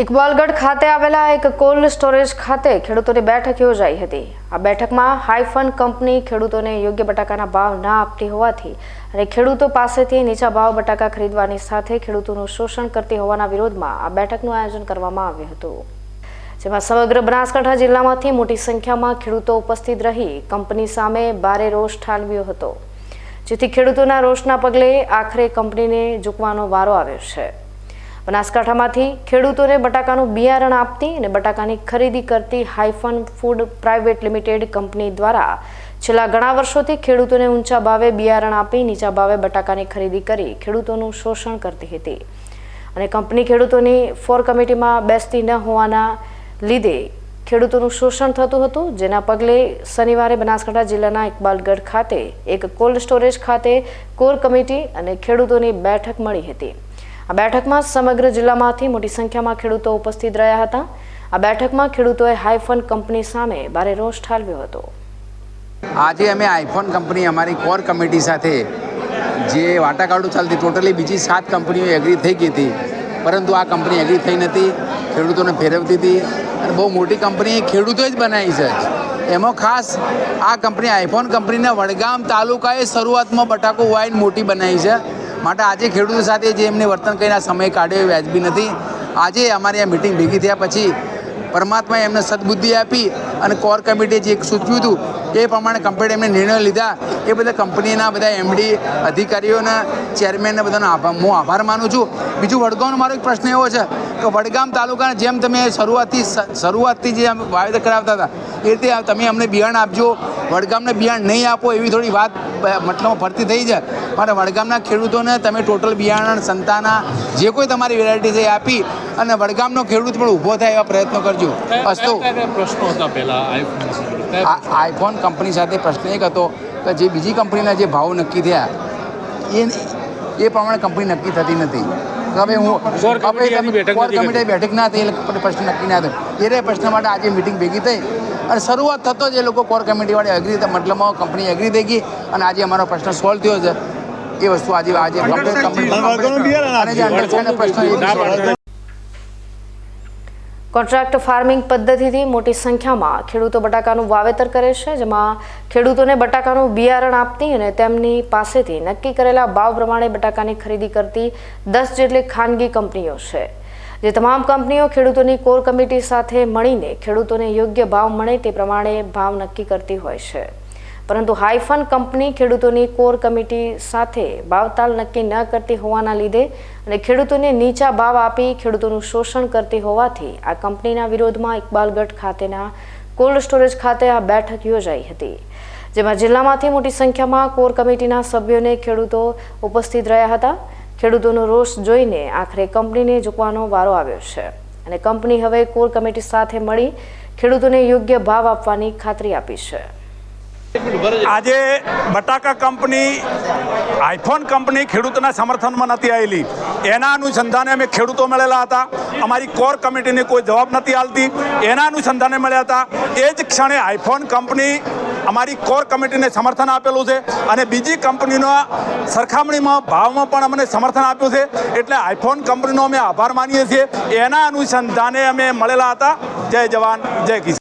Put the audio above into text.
ઇકબાલગઢ ખાતે આવેલા એક કોલ્ડ સ્ટોરેજ ખાતે ખેડૂતોની બેઠક યોજાઈ હતી. આ બેઠકમાં હાઈફન કંપની ખેડૂતોને યોગ્ય બટાકાના ભાવ ના આપતી હોવાથી અને ખેડૂતો પાસેથી નીચા ભાવ બટાકા ખરીદવાની સાથે ખેડૂતોનું શોષણ કરતી હોવાના વિરોધમાં આ બેઠકનું આયોજન કરવામાં આવ્યું હતું. જેમાં સમગ્ર બનાસકાંઠા જિલ્લામાંથી મોટી સંખ્યામાં ખેડૂતો ઉપસ્થિત રહી કંપની સામે ભારે રોષ ઠાલવ્યો હતો, જેથી ખેડૂતોના રોષના પગલે આખરે કંપનીને ઝૂકવાનો વારો આવ્યો છે. બનાસકાંઠામાંથી ખેડૂતોને બટાકાનું બિયારણ આપતી અને બટાકાની ખરીદી કરતી hyphen food private limited company દ્વારા છેલ્લા ઘણા વર્ષોથી ખેડૂતોને ઊંચા ભાવે બિયારણ આપી નીચા ભાવે બટાકાની ખરીદી કરી ખેડૂતોનું શોષણ કરતી હતી. અને કંપની ખેડૂતોની ફોર કમિટીમાં બેસતી ન હોવાના લીધે ખેડૂતોનું શોષણ થતું હતું. જેના પગલે શનિવારે બનાસકાંઠા જિલ્લાના ઇકબાલગઢ ખાતે એક કોલ્ડ સ્ટોરેજ ખાતે કોર કમિટી અને ખેડૂતોની બેઠક મળી હતી. આ બેઠકમાં સમગ્ર જિલ્લામાંથી મોટી સંખ્યામાં ખેડૂતો ઉપસ્થિત રહ્યા હતા. આ બેઠકમાં ખેડૂતોએ હાઇફન કંપની સામે ભારે રોષ ઠાલવ્યો હતો. આજે અમે આઈફોન કંપની અમારી કોર કમિટી સાથે જે વાટાઘાટો ચાલતી ટોટલી બીજી સાત કંપનીઓ એગ્રી થઈ ગઈ હતી. પરંતુ આ કંપની એગ્રી થઈ નથી. ખેડૂતોને ફેરવતી હતી. અને બહુ મોટી કંપની ખેડૂતોએ જ બનાવી છે. એમાં ખાસ આ કંપની આઈફોન કંપનીના વડગામ તાલુકાએ શરૂઆતમાં બટાકો વાઈન મોટી બનાવી છે. માટે આજે ખેડૂતો સાથે જે એમને વર્તન કરીને સમય કાઢ્યો એ વ્યાજબી નથી. આજે અમારી આ મિટિંગ ભેગી થયા પછી પરમાત્માએ એમને સદબુદ્ધિ આપી અને કોર કમિટીએ જે સૂચવ્યું હતું એ પ્રમાણે કંપનીએ એમને નિર્ણય લીધા. એ બધા કંપનીના બધા એમડી અધિકારીઓના ચેરમેનને બધાનો આભાર. હું આભાર માનું છું. બીજું વડગામનો મારો એક પ્રશ્ન એવો છે કે વડગામ તાલુકાના જેમ તમે શરૂઆતથી શરૂઆતથી જે વાવેતર કરાવતા હતા, એ રીતે તમે અમને બિયારણ આપજો. વડગામને બિયારણ નહીં આપો એવી થોડી વાત મતલબ ફરતી થઈ છે. માટે વડગામના ખેડૂતોને તમે ટોટલ બિયારણ સંતાના જે કોઈ તમારી વેરાયટી છે એ આપી અને વડગામનો ખેડૂત પણ ઊભો થાય એવા પ્રયત્નો કરજો. અસ્તુ. પ્રશ્નો હતા પહેલા આઈફોન કંપની સાથે? પ્રશ્ન? એક હતો કે જે બીજી કંપનીના જે ભાવ નક્કી થયા એ એ પ્રમાણે કંપની નક્કી થતી નથી. તો હું આપણે બેઠક કોર કમિટી બેઠક ના થઈ એ પ્રશ્ન નક્કી ના થયો. એ રે પ્રશ્ન માટે આજે મિટિંગ ભેગી થઈ. અને શરૂઆત થતો જ એ લોકો કોર કમિટીવાળી એગ્રી મતલબમાં કંપની એગ્રી થઈ ગઈ. અને આજે અમારો પ્રશ્ન સોલ્વ થયો છે. એ વસ્તુ આજે આજે પ્રશ્ન એ બી solve થયો. કોન્ટ્રાક્ટ ફાર્મિંગ પદ્ધતિથી મોટી સંખ્યામાં ખેડૂતો બટાકાનું વાવેતર કરે છે, જેમાં ખેડૂતોને બટાકાનું બિયારણ આપતી અને તેમની પાસેથી નક્કી કરેલા ભાવ પ્રમાણે બટાકાની ખરીદી કરતી દસ જેટલી ખાનગી કંપનીઓ છે, જે તમામ કંપનીઓ ખેડૂતોની કોર કમિટી સાથે મળીને ખેડૂતોને યોગ્ય ભાવ મળે તે પ્રમાણે ભાવ નક્કી કરતી હોય છે. પરંતુ હાઇફન કંપની ખેડૂતોની કોર કમિટી સાથે ભાવતાલ નક્કી ન કરતી હોવાના લીધે અને ખેડૂતોને નીચા ભાવ આપી ખેડૂતોનું શોષણ કરતી હોવાથી આ કંપનીના વિરોધમાં ઇકબાલગઢ ખાતેના કોલ્ડ સ્ટોરેજ ખાતે આ બેઠક યોજાઈ હતી, જેમાં જિલ્લામાંથી મોટી સંખ્યામાં કોર કમિટીના સભ્યોને ખેડૂતો ઉપસ્થિત રહ્યા હતા. ખેડૂતોનો રોષ જોઈને આખરે કંપનીને ઝૂકવાનો વારો આવ્યો છે અને કંપની હવે કોર કમિટી સાથે મળી ખેડૂતોને યોગ્ય ભાવ આપવાની ખાતરી આપી છે. આજે બટાકા કંપની, આઈફોન કંપની ખેડૂતના સમર્થનમાં નથી આવેલી એના અનુસંધાને અમે ખેડૂતો મળેલા હતા. અમારી કોર કમિટીને કોઈ જવાબ નથી આલતી. એના અનુસંધાને મળ્યા હતા. એ જ ક્ષણે આઈફોન કંપની અમારી કોર કમિટીને સમર્થન આપેલું છે અને બીજી કંપનીનો સરખામણીમાં ભાવમાં પણ અમને સમર્થન આપ્યું છે. એટલે આઈફોન કંપનીનો અમે આભાર માનીએ છીએ. એના અનુસંધાને અમે મળેલા હતા. જય જવાન, જય કિસાન.